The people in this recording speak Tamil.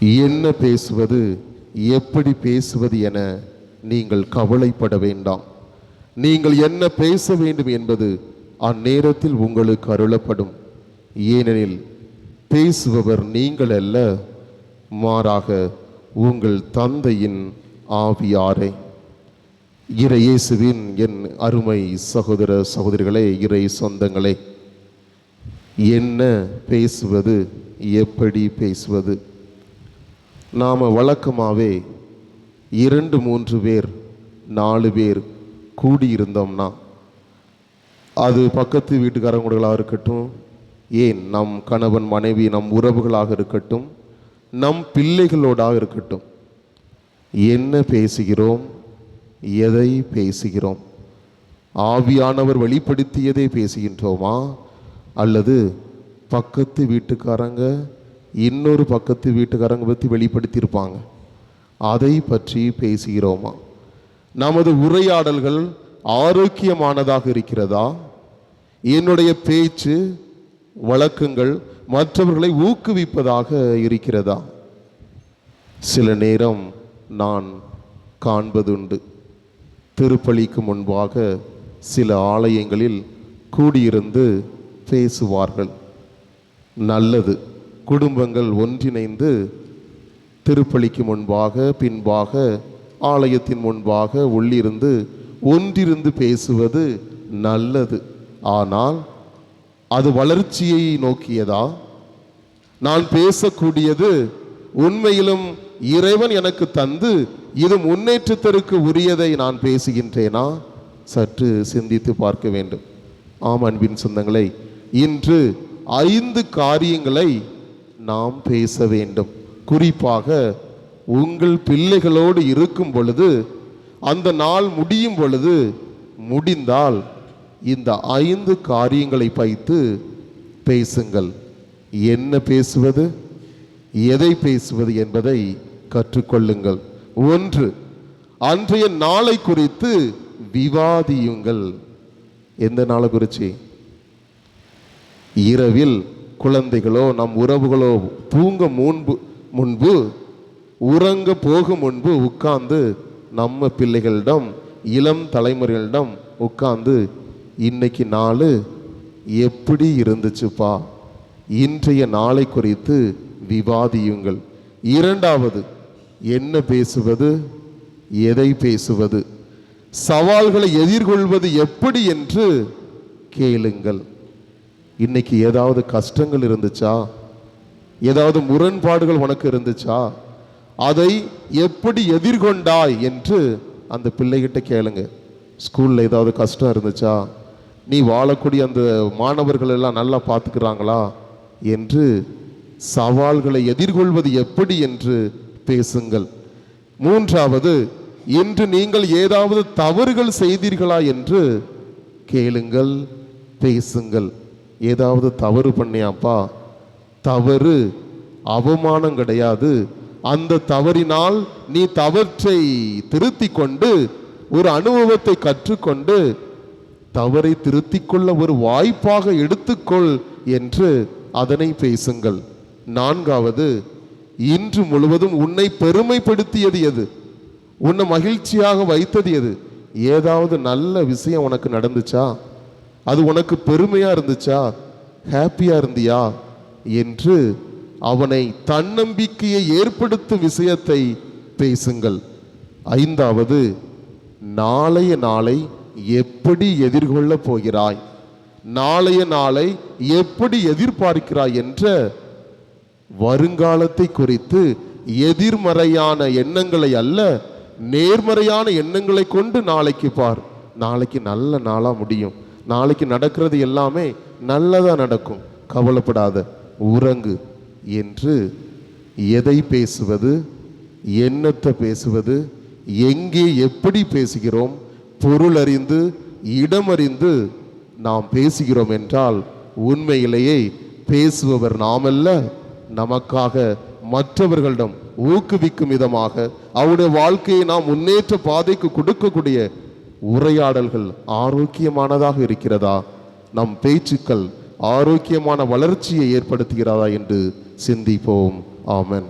என்ன பேசுவது எப்படி பேசுவது என நீங்கள் கவலைப்பட வேண்டாம். நீங்கள் என்ன பேச வேண்டும் என்பது அந்நேரத்தில் உங்களுக்கு அருளப்படும். ஏனெனில் பேசுபவர் நீங்கள் அல்ல மாறாக உங்கள் தந்தையின் ஆவியாரே. இறையேசுவின் என் அருமை சகோதர சகோதரிகளே இறை சொந்தங்களே என்ன பேசுவது எப்படி பேசுவது நாம் வழக்கமாகவே இரண்டு மூன்று பேர் நாலு பேர் கூடியிருந்தோம்னா அது பக்கத்து வீட்டுக்காரங்களாக இருக்கட்டும் ஏன் நம் கணவன் மனைவி நம் உறவுகளாக இருக்கட்டும் நம் பிள்ளைகளோடாக இருக்கட்டும் என்ன பேசுகிறோம் எதை பேசுகிறோம் ஆவியானவர் வெளிப்படுத்தியதை பேசுகின்றோமா அல்லது பக்கத்து வீட்டுக்காரங்க இன்னொரு பக்கத்து வீட்டுக்காரங்க பற்றி வெளிப்படுத்தியிருப்பாங்க. அதை பற்றி பேசுகிறோமா? நமது உரையாடல்கள் ஆரோக்கியமானதாக இருக்கிறதா? என்னுடைய பேச்சு வழக்கங்கள் மற்றவர்களை ஊக்குவிப்பதாக இருக்கிறதா? சில நேரம் நான் காண்பதுண்டு. திருப்பலிக்கு முன்பாக சில ஆலயங்களில் கூடியிருந்து பேசுவார்கள். நல்லது. குடும்பங்கள் ஒன்றிணைந்து திருப்பலிக்கு முன்பாக பின்பாக ஆலயத்தின் முன்பாக உள்ளிருந்து ஒன்றிருந்து பேசுவது நல்லது. ஆனால் அது வளர்ச்சியை நோக்கியதா? நான் பேசக்கூடியது உண்மையிலும் இறைவன் எனக்கு தந்து இது முன்னேற்றத்திற்கு உரியதை நான் பேசுகின்றேனா? சற்று சிந்தித்து பார்க்க வேண்டும். ஆம் அன்பின் சொந்தங்களை இன்று ஐந்து காரியங்களை நாம் பேச வேண்டும். குறிப்பாக உங்கள் பிள்ளைகளோடு இருக்கும் பொழுது அந்த நாள் முடியும் பொழுது முடிந்தால் இந்த ஐந்து காரியங்களை பைத்து பேசுங்கள். என்ன பேசுவது? எதை பேசுவது என்பதை கற்றுக்கொள்ளுங்கள். ஒன்று அன்றைய நாளை குறித்து விவாதியுங்கள். எந்த நாளை குறித்து இரவில் குழந்தைகளோ நம் உறவுகளோ தூங்க முன்பு முன்பு உறங்க போகும் முன்பு உட்கார்ந்து நம்ம பிள்ளைகளிடம் இளம் தலைமுறைகளிடம் உட்கார்ந்து இன்னைக்கு நாள் எப்படி இருந்துச்சுப்பா? இன்றைய நாளை குறித்து விவாதியுங்கள். இரண்டாவது என்ன பேசுவது? எதை பேசுவது? சவால்களை எதிர்கொள்வது எப்படி என்று கேளுங்கள். இன்னைக்கு ஏதாவது கஷ்டங்கள் இருந்துச்சா? ஏதாவது முரண்பாடுகள் உனக்கு இருந்துச்சா? அதை எப்படி எதிர்கொண்டாய் என்று அந்த பிள்ளைகிட்ட கேளுங்க. ஸ்கூல்ல ஏதாவது கஷ்டம் இருந்துச்சா? நீ வாழக்கூடிய அந்த மாணவர்கள் எல்லாம் நல்லா பார்த்துக்கிறாங்களா? என்று சவால்களை எதிர்கொள்வது எப்படி என்று பேசுங்கள். மூன்றாவது இன்று நீங்கள் ஏதாவது தவறுகள் செய்தீர்களா என்று கேளுங்கள் பேசுங்கள். ஏதாவது தவறு பண்ணியாப்பா? தவறு அவமானம் கிடையாது. அந்த தவறினால் நீ தவற்றை திருத்தி கொண்டு ஒரு அனுபவத்தை கற்றுக்கொண்டு தவறை திருத்திக் கொள்ள ஒரு வாய்ப்பாக எடுத்துக்கொள் என்று அதனை பேசுங்கள். நான்காவது இன்று முழுவதும் உன்னை பெருமைப்படுத்தியது எது? உன்னை மகிழ்ச்சியாக வைத்தது எது? ஏதாவது நல்ல விஷயம் உனக்கு நடந்துச்சா? அது உனக்கு பெருமையா இருந்துச்சா? ஹாப்பியா இருந்தியா? என்று அவனை தன்னம்பிக்கையை ஏற்படுத்தும் விஷயத்தை பேசுங்கள். ஐந்தாவது நாளைய நாளை எப்படி எதிர்கொள்ளப் போகிறாய்? நாளைய நாளை எப்படி எதிர்பார்க்கிறாய் என்ற வருங்காலத்தை குறித்து எதிர்மறையான எண்ணங்களை அல்ல நேர்மறையான எண்ணங்களை கொண்டு நாளைக்கு பார். நாளைக்கு நல்ல நாளா முடியும். நாளைக்கு நடக்கிறது எல்லாமே நல்லதா நடக்கும். கவலைப்படாத உறங்கு என்று எதை பேசுவது என்னத்தை பேசுவது எங்கே எப்படி பேசுகிறோம் பொருள் அறிந்து இடமறிந்து நாம் பேசுகிறோம் என்றால் உண்மையிலேயே பேசுபவர் நாமல்ல. நமக்காக மற்றவர்களிடம் ஊக்குவிக்கும் விதமாக அவருடைய வாழ்க்கையை நாம் முன்னேற்ற பாதைக்கு கொடுக்கக்கூடிய உரையாடல்கள் ஆரோக்கியமானதாக இருக்கிறதா? நம் பேச்சுக்கள் ஆரோக்கியமான வளர்ச்சியை ஏற்படுத்துகிறதா என்று சிந்திப்போம். ஆமன்.